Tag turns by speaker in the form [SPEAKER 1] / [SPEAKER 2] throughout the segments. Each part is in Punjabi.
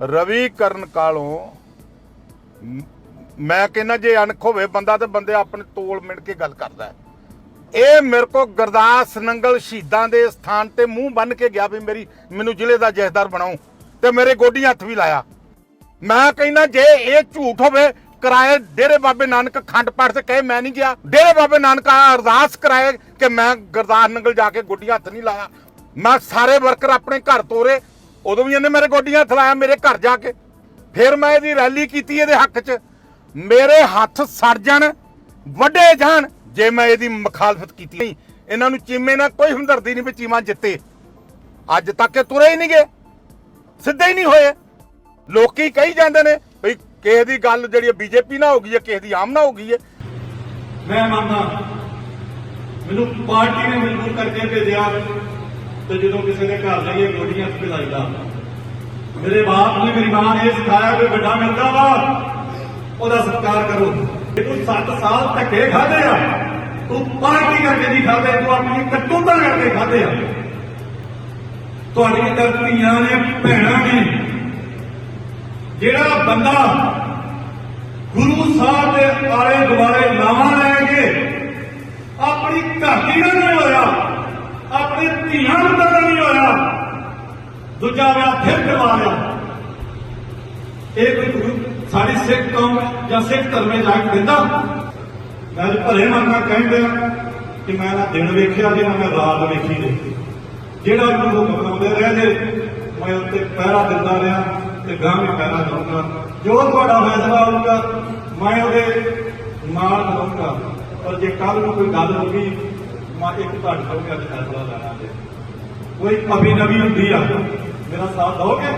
[SPEAKER 1] ਰਵੀ ਕਰਨ ਕਾਲੋਂ ਮੈਂ ਕਹਿੰਦਾ ਜੇ ਅਣਖ ਹੋਵੇ ਬੰਦਾ ਤੇ ਬੰਦੇ ਆਪਣੇ ਤੋਲ ਮਿਣ ਕੇ ਗੱਲ ਕਰਦਾ ਇਹ ਮੇਰੇ ਕੋ ਗੁਰਦਾਸ ਨੰਗਲ ਸ਼ਹੀਦਾਂ ਦੇ ਸਥਾਨ ਤੇ ਮੂੰਹ ਬੰਨ ਕੇ ਗਿਆ ਵੀ ਮੇਰੀ, ਮੈਨੂੰ ਜ਼ਿਲ੍ਹੇ ਦਾ ਜਥੇਦਾਰ ਬਣਾਓ ਤੇ ਮੇਰੇ ਗੋਡੀ ਹੱਥ ਵੀ ਲਾਇਆ। ਮੈਂ ਕਹਿੰਦਾ ਜੇ ਇਹ ਝੂਠ ਹੋਵੇ, ਕਰਾਏ ਡੇਰੇ ਬਾਬੇ ਨਾਨਕ ਖੰਡ ਪਾਠ ਤੇ ਕਹੇ ਮੈਂ ਨਹੀਂ ਗਿਆ। ਡੇਰੇ ਬਾਬੇ ਨਾਨਕ ਅਰਦਾਸ ਕਰਾਏ ਕਿ ਮੈਂ ਗੁਰਦਾਸ ਨੰਗਲ ਜਾ ਕੇ ਗੋਡੀ ਹੱਥ ਨਹੀਂ ਲਾਇਆ। ਮੈਂ ਸਾਰੇ ਵਰਕਰ ਆਪਣੇ ਘਰ ਤੋਰੇ ਉਦੋਂ ਵੀ ਇਹਨੇ ਮੇਰੇ ਗੋਡੀਆਂ ਹੱਥ ਲਾਇਆ ਮੇਰੇ ਘਰ ਜਾ ਕੇ। ਫਿਰ ਮੈਂ ਇਹਦੀ ਰੈਲੀ ਕੀਤੀ ਇਹਦੇ ਹੱਕ 'ਚ। ਮੇਰੇ ਹੱਥ ਸੜ ਜਾਣ ਵੱਡੇ ਜਾਣ, ਜੇ ਮੈਂ ਇਹਦੀ ਮੁਖਾਲਫਤ ਕੀਤੀ ਨਹੀਂ। ਇਹਨਾਂ ਨੂੰ ਚੀਮੇ ਨਾਲ ਕੋਈ ਹਮਦਰਦੀ ਨਹੀਂ ਵੀ ਚੀਮਾ ਜਿੱਤੇ। ਅੱਜ ਤੱਕ ਇਹ ਤੁਰੇ ਹੀ ਨਹੀਂ ਗਏ। ਸਿੱਧੇ ਹੀ ਨਹੀਂ ਹੋਏ। ਲੋਕੀ ਕਹੀ ਜਾਂਦੇ ਨੇ ਵੀ ਕਿਸੇ ਦੀ ਗੱਲ ਜਿਹੜੀ ਬੀਜੇਪੀ ਨਾਲ ਹੋ ਗਈ ਹੈ, ਕਿਸੇ ਦੀ ਆਮ ਨਾਲ ਹੋ ਗਈ ਹੈ।
[SPEAKER 2] ਮੈਂ ਮੰਨਦਾ, ਮੈਨੂੰ ਪਾਰਟੀ ਨੇ ਮਜਬੂਰ ਕਰਕੇ ਭੇਜਿਆ। ਤੇ ਜਦੋਂ ਕਿਸੇ ਦੇ ਘਰ ਜਾਈਏ ਗੋਡੀਆਂ ਤੇ ਲਾਈਦਾ ਮੇਰੇ ਬਾਪ ਨੇ ਮੇਰੀ ਮਾਂ ਨੇ ਇਹ ਸਿਖਾਇਆ ਕਿ ਵੱਡਾ ਮਿਲਦਾ ਵਾ, ਉਹਦਾ ਸਤਿਕਾਰ ਕਰੋ। ਜੇ ਤੂੰ 7 ਸਾਲ ਧੱਕੇ ਖਾਦੇ ਆ। ਤੂੰ ਪਾਰਟੀ ਕਰਕੇ ਨਹੀਂ ਖਾਦੇ, ਤੂੰ ਆਪਣੀ ਕਟੂਤਾ ਕਰਕੇ ਖਾਦੇ ਆ। ਤੁਹਾਡੀਆਂ ਤਾਂ ਧੀਆਂ ਨੇ, ਭੈਣਾਂ ਨੇ। ਜਿਹੜਾ ਬੰਦਾ ਗੁਰੂ ਸਾਹਿਬ ਦੇ ਆਲੇ ਦੁਆਲੇ ਨਾਵਾਂ ਲੈ ਕੇ ਆਪਣੀ ਘਾਟੀ ਨਾਲ ਨਹੀਂ ਹੋਇਆ ਧੀਆਂ ਨੂੰ ਤਾਂ ਨਹੀਂ ਹੋਇਆ। ਦੂਜਾ ਵਿਆਹ ਫਿਰ ਕਰਵਾ ਲਿਆ। ਇਹ ਕੋਈ ਗੁਰੂ ਸਾਡੀ ਸਿੱਖ ਕੌਮ ਜਾਂ ਸਿੱਖ ਧਰਮ ਵਿੱਚ ਜਾ ਦਿੰਦਾ ਮੈਂ ਭਲੇ ਮਨ ਨਾਲ ਕਹਿੰਦਾ ਕਿ ਮੈਂ ਨਾ ਦਿਨ ਵੇਖਿਆ ਜੇ ਨਾ ਮੈਂ ਰਾਤ ਵੇਖੀ ਜੇ ਜਿਹੜਾ ਮੈਨੂੰ ਉਹ ਬਣਾਉਂਦੇ ਰਹੇ ਜੇ ਮੈਂ ਉੱਤੇ ਪਹਿਰਾ ਦਿੰਦਾ ਰਿਹਾ ਤੇ ਗਾਂ ਵੀ ਪਹਿਰਾ ਦਊਂਗਾ। ਜੋ ਤੁਹਾਡਾ ਫੈਸਲਾ ਹੋਊਗਾ, ਮੈਂ ਉਹਦੇ ਨਾਲ ਰਹੂੰਗਾ ਪਰ ਜੇ ਕੱਲ ਨੂੰ ਕੋਈ ਗੱਲ ਹੋ ਗਈ ਮੈਂ ਇੱਕ ਤੁਹਾਡੇ ਕੋਲ ਅੱਜ ਫੈਸਲਾ ਲੈਣਾ ਜੇ। ਕੋਈ ਕਵੀ ਨਵੀ ਹੁੰਦੀ ਆ। ਮੇਰਾ ਸਾਥ ਦਓਗੇ?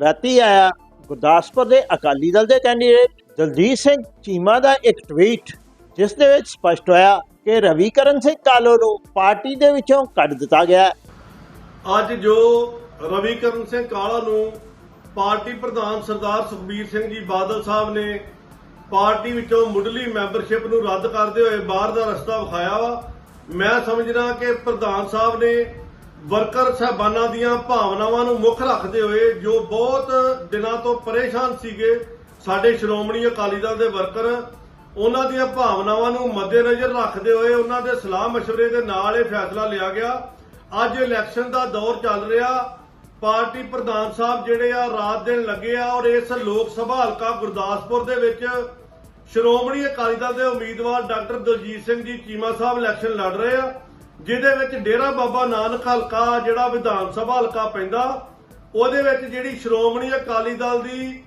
[SPEAKER 3] ਰਾਤੀ ਆਇਆ ਗੁਰਦਾਸਪੁਰ ਦੇ ਅਕਾਲੀ ਦਲ ਦੇ ਕੈਂਡੀਡੇਟ ਦਲਜੀਤ ਸਿੰਘ ਚੀਮਾ ਦਾ ਇੱਕ ਟਵੀਟ ਜਿਸ ਦੇ ਵਿੱਚ ਸਪਸ਼ਟ ਹੋਇਆ ਕਿ ਰਵੀਕਰਨ ਸਿੰਘ ਕਾਲੋ ਨੂੰ ਪਾਰਟੀ ਦੇ ਵਿੱਚੋਂ ਕੱਢ ਦਿੱਤਾ ਗਿਆ।
[SPEAKER 4] ਅੱਜ ਜੋ ਰਵੀਕਰਨ ਸਿੰਘ ਕਾਲਾ ਨੂੰ ਪਾਰਟੀ ਪ੍ਰਧਾਨ ਸਰਦਾਰ ਸੁਖਬੀਰ ਸਿੰਘ ਜੀ ਬਾਦਲ ਸਾਹਿਬ ਨੇ ਪਾਰਟੀ ਵਿੱਚੋਂ ਮੁੱਢਲੀ ਮੈਂਬਰਸ਼ਿਪ ਨੂੰ ਰੱਦ ਕਰਦੇ ਹੋਏ ਬਾਹਰ ਦਾ ਰਸਤਾ ਵਿਖਾਇਆ ਵਾ। ਮੈਂ ਸਮਝਦਾ ਕਿ ਪ੍ਰਧਾਨ ਸਾਹਿਬ ਨੇ ਵਰਕਰ ਸਹਿਬਾਨਾਂ ਦੀਆਂ ਭਾਵਨਾਵਾਂ ਨੂੰ ਮੁੱਖ ਰੱਖਦੇ ਹੋਏ ਜੋ ਬਹੁਤ ਦਿਨਾਂ ਤੋਂ ਪਰੇਸ਼ਾਨ ਸੀਗੇ, ਸਾਡੇ ਸ਼੍ਰੋਮਣੀ ਅਕਾਲੀ ਦਲ ਦੇ ਵਰਕਰ, ਉਹਨਾਂ ਦੀਆਂ ਭਾਵਨਾਵਾਂ ਨੂੰ ਮੱਦੇਨਜ਼ਰ ਰੱਖਦੇ ਹੋਏ ਉਹਨਾਂ ਦੇ ਸਲਾਹ مشਵਰੇ ਦੇ ਨਾਲ ਇਹ ਫੈਸਲਾ ਲਿਆ ਗਿਆ। ਅੱਜ ਇਲੈਕਸ਼ਨ ਦਾ ਦੌਰ ਚੱਲ ਰਿਹਾ। ਪਾਰਟੀ ਪ੍ਰਧਾਨ ਸਾਹਿਬ ਜਿਹੜੇ ਆ ਰਾਤ ਦਿਨ ਲੱਗੇ ਆ ਔਰ ਇਸ ਲੋਕ ਸਭਾ ਹਲਕਾ ਗੁਰਦਾਸਪੁਰ ਦੇ ਵਿੱਚ ਸ਼੍ਰੋਮਣੀ ਅਕਾਲੀ ਦਲ ਦੇ ਉਮੀਦਵਾਰ ਡਾਕਟਰ ਦਲਜੀਤ ਸਿੰਘ ਜੀ ਚੀਮਾ ਸਾਹਿਬ ਇਲੈਕਸ਼ਨ ਲੜ ਰਹੇ ਆ, ਜਿਹਦੇ ਵਿੱਚ ਡੇਰਾ ਬਾਬਾ ਨਾਨਕ ਹਲਕਾ ਜਿਹੜਾ ਵਿਧਾਨ ਸਭਾ ਹਲਕਾ ਪੈਂਦਾ, ਉਹਦੇ ਵਿੱਚ ਜਿਹੜੀ ਸ਼੍ਰੋਮਣੀ ਅਕਾਲੀ ਦਲ ਦੀ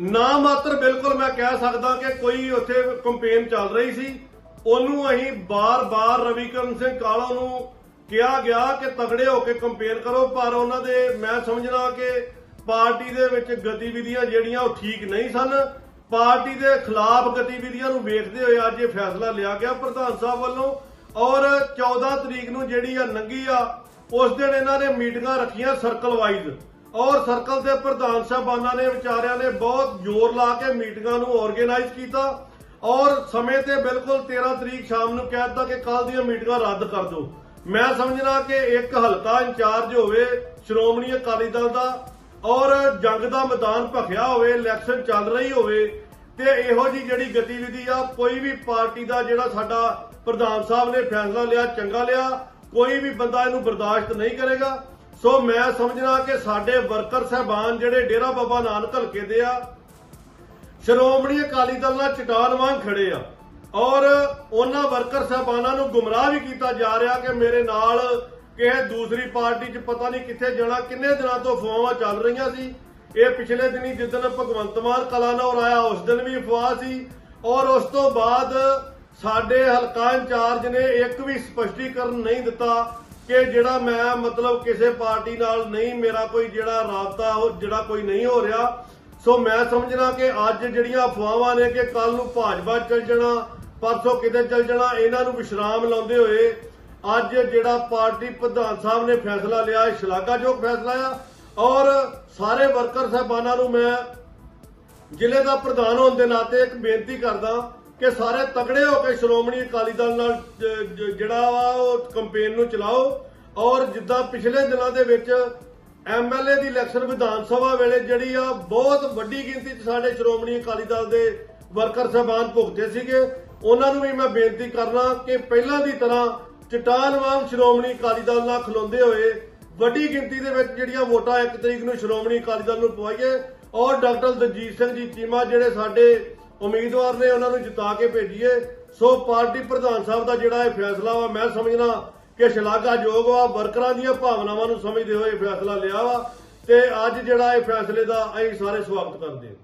[SPEAKER 4] ਨਾ ਮਾਤਰ ਬਿਲਕੁਲ ਮੈਂ ਕਹਿ ਸਕਦਾ ਕਿ ਕੋਈ ਉੱਥੇ ਕੰਪੇਨ ਚੱਲ ਰਹੀ ਸੀ, ਉਹਨੂੰ ਅਸੀਂ ਬਾਰ-ਬਾਰ ਰਵੀਕਰਨ ਸਿੰਘ ਕਾਲਾ ਨੂੰ ਕਿਹਾ ਗਿਆ ਕਿ ਤਗੜੇ ਹੋ ਕੇ ਕੰਪੇਅਰ ਕਰੋ, ਪਰ ਉਹਨਾਂ ਦੇ, ਮੈਂ ਸਮਝਣਾ ਕਿ ਪਾਰਟੀ ਦੇ ਵਿੱਚ ਗਤੀਵਿਧੀਆਂ ਜਿਹੜੀਆਂ ਉਹ ਠੀਕ ਨਹੀਂ ਸਨ। ਪਾਰਟੀ ਦੇ ਖਿਲਾਫ ਗਤੀਵਿਧੀਆਂ ਨੂੰ ਵੇਖਦੇ ਹੋਏ ਅੱਜ ਇਹ ਫੈਸਲਾ ਲਿਆ ਗਿਆ ਪ੍ਰਧਾਨ ਸਾਹਿਬ ਵੱਲੋਂ। ਔਰ 14 ਤਰੀਕ ਨੂੰ ਜਿਹੜੀ ਆ ਨੰਗੀ ਆ, ਉਸ ਦਿਨ ਇਹਨਾਂ ਨੇ ਮੀਟਿੰਗਾਂ ਰੱਖੀਆਂ ਸਰਕਲ ਵਾਈਜ਼ ਔਰ ਸਰਕਲ ਦੇ ਪ੍ਰਧਾਨ ਸਾਹਿਬਾਨਾਂ ਨੇ, ਵਿਚਾਰਿਆਂ ਨੇ ਬਹੁਤ ਜ਼ੋਰ ਲਾ ਕੇ ਮੀਟਿੰਗਾਂ ਨੂੰ ਆਰਗੇਨਾਈਜ਼ ਕੀਤਾ। ਔਰ ਸਮੇਂ ਤੇ ਬਿਲਕੁਲ 13 ਤਰੀਕ ਸ਼ਾਮ ਨੂੰ ਕਹਿ ਦਿੱਤਾ ਕਿ ਕੱਲ ਦੀਆਂ ਮੀਟਿੰਗਾਂ ਰੱਦ ਕਰ ਦਿਓ। ਮੈਂ ਸਮਝਣਾ ਕਿ ਇੱਕ ਹਲਕਾ ਇੰਚਾਰਜ ਹੋਵੇ, ਸ਼੍ਰੋਮਣੀ ਅਕਾਲੀ ਦਲ ਦਾ, ਔਰ ਜੰਗ ਦਾ ਮੈਦਾਨ ਭਖਿਆ ਹੋਵੇ, ਇਲੈਕਸ਼ਨ ਚੱਲ ਰਹੀ ਹੋਵੇ, ਤੇ ਇਹੋ ਜੀ ਜਿਹੜੀ ਗਤੀਵਿਧੀ ਆ, ਕੋਈ ਵੀ ਪਾਰਟੀ ਦਾ ਜਿਹੜਾ ਸਾਡਾ ਪ੍ਰਧਾਨ ਸਾਹਿਬ ਨੇ ਫੈਸਲਾ ਲਿਆ, ਚੰਗਾ ਲਿਆ, ਕੋਈ ਵੀ ਬੰਦਾ ਇਹਨੂੰ ਬਰਦਾਸ਼ਤ ਨਹੀਂ ਕਰੇਗਾ। ਸੋ ਮੈਂ ਸਮਝਣਾ ਕਿ ਸਾਡੇ ਵਰਕਰ ਸਹਿਬਾਨ ਜਿਹੜੇ ਡੇਰਾ ਬਾਬਾ ਨਾਨਕ ਹਲਕੇ ਦੇ ਆ, ਸ਼੍ਰੋਮਣੀ ਅਕਾਲੀ ਦਲ ਨਾਲ ਚਟਾਨ ਵਾਂਗ ਖੜੇ ਆ। ਔਰ ਉਹਨਾਂ ਵਰਕਰ ਸਹਿਬਾਨਾਂ ਨੂੰ ਗੁੰਮਰਾਹ ਵੀ ਕੀਤਾ ਜਾ ਰਿਹਾ ਕਿ ਮੇਰੇ ਨਾਲ ਕਿਸੇ ਦੂਸਰੀ ਪਾਰਟੀ 'ਚ ਪਤਾ ਨਹੀਂ ਕਿੱਥੇ ਜਾਣਾ, ਕਿੰਨੇ ਦਿਨਾਂ ਤੋਂ ਅਫਵਾਹਾਂ ਚੱਲ ਰਹੀਆਂ ਸੀ। ਇਹ ਪਿਛਲੇ ਦਿਨੀ ਜਿੱਦਣ ਭਗਵੰਤ ਮਾਨ ਕਲਾਨੌਰ ਆਇਆ, ਉਸ ਦਿਨ ਵੀ ਅਫਵਾਹ ਸੀ। ਔਰ ਉਸ ਤੋਂ ਬਾਅਦ ਸਾਡੇ ਹਲਕਾ ਇੰਚਾਰਜ ਨੇ ਇੱਕ ਵੀ ਸਪਸ਼ਟੀਕਰਨ ਨਹੀਂ ਦਿੱਤਾ ਕਿ ਜਿਹੜਾ ਮੈਂ ਮਤਲਬ ਕਿਸੇ ਪਾਰਟੀ ਨਾਲ ਨਹੀਂ, ਮੇਰਾ ਕੋਈ ਜਿਹੜਾ ਰਾਬਤਾ ਉਹ ਜਿਹੜਾ ਕੋਈ ਨਹੀਂ ਹੋ ਰਿਹਾ। ਸੋ ਮੈਂ ਸਮਝਣਾ ਕਿ ਅੱਜ ਜਿਹੜੀਆਂ ਅਫਵਾਹਾਂ ਨੇ ਕਿ ਕੱਲ ਨੂੰ ਭਾਜਪਾ ਚੱਲ ਜਾਣਾ ਪਰਸੋਂ ਕਿਤੇ ਚੱਲ ਜਾਣਾ, ਇਹਨਾਂ ਨੂੰ ਵਿਸ਼ਰਾਮ ਲਾਉਂਦੇ ਹੋਏ ਅੱਜ ਜਿਹੜਾ ਪਾਰਟੀ ਪ੍ਰਧਾਨ ਸਾਹਿਬ ਨੇ ਫੈਸਲਾ ਲਿਆ, ਇਹ ਸ਼ਲਾਘਾਯੋਗ ਫੈਸਲਾ ਆ। ਔਰ ਸਾਰੇ ਵਰਕਰ ਸਹਿਬਾਨਾਂ ਨੂੰ ਮੈਂ ਜ਼ਿਲ੍ਹੇ ਦਾ ਪ੍ਰਧਾਨ ਹੋਣ ਦੇ ਨਾਤੇ ਇੱਕ ਬੇਨਤੀ ਕਰਦਾ ਕਿ ਸਾਰੇ ਤਗੜੇ ਹੋ ਕੇ ਸ਼੍ਰੋਮਣੀ ਅਕਾਲੀ ਦਲ ਨਾਲ ਜਿਹੜਾ ਵਾ, ਉਹ ਕੰਪੇਨ ਨੂੰ ਚਲਾਓ। ਔਰ ਜਿੱਦਾਂ ਪਿਛਲੇ ਦਿਨਾਂ ਦੇ ਵਿੱਚ ਐਮਐਲਏ ਦੀ ਇਲੈਕਸ਼ਨ ਵਿਧਾਨ ਸਭਾ ਵੇਲੇ ਜਿਹੜੀ ਆ, ਬਹੁਤ ਵੱਡੀ ਗਿਣਤੀ 'ਚ ਸਾਡੇ ਸ਼੍ਰੋਮਣੀ ਅਕਾਲੀ ਦਲ ਦੇ ਵਰਕਰ ਸਾਹਿਬਾਨ ਭੁਗਤੇ ਸੀਗੇ। ਉਹਨਾਂ ਨੂੰ ਵੀ ਮੈਂ ਬੇਨਤੀ ਕਰਨਾ ਕਿ ਪਹਿਲਾਂ ਦੀ ਤਰ੍ਹਾਂ ਚਟਾਨ ਵਾਂਗ ਸ਼੍ਰੋਮਣੀ ਅਕਾਲੀ ਦਲ ਨਾਲ ਖਲੋਂਦੇ ਹੋਏ ਵੱਡੀ ਗਿਣਤੀ ਦੇ ਵਿੱਚ ਜਿਹੜੀਆਂ ਵੋਟਾਂ ਇੱਕ ਤਰੀਕ ਨੂੰ ਸ਼੍ਰੋਮਣੀ ਅਕਾਲੀ ਦਲ ਨੂੰ ਪਵਾਈਏ ਔਰ ਡਾਕਟਰ ਦਲਜੀਤ ਸਿੰਘ ਜੀ ਚੀਮਾ ਜਿਹੜੇ ਸਾਡੇ ਉਮੀਦਵਾਰ ਨੇ ਉਹਨਾਂ ਨੂੰ ਜਿਤਾ ਕੇ ਭੇਜੀਏ। ਸੋ ਪਾਰਟੀ ਪ੍ਰਧਾਨ ਸਾਹਿਬ ਦਾ ਜਿਹੜਾ ਇਹ ਫੈਸਲਾ ਵਾ, ਮੈਂ ਸਮਝਣਾ ਕਿ ਸ਼ਲਾਘਾਯੋਗ ਵਾ, ਵਰਕਰਾਂ ਦੀਆਂ ਭਾਵਨਾਵਾਂ ਨੂੰ ਸਮਝਦੇ ਹੋਏ ਇਹ ਫੈਸਲਾ ਲਿਆ ਵਾ ਤੇ ਅੱਜ ਜਿਹੜਾ ਇਹ ਫੈਸਲੇ ਦਾ ਅਸੀਂ ਸਾਰੇ ਸਵਾਗਤ ਕਰਦੇ ਹਾਂ।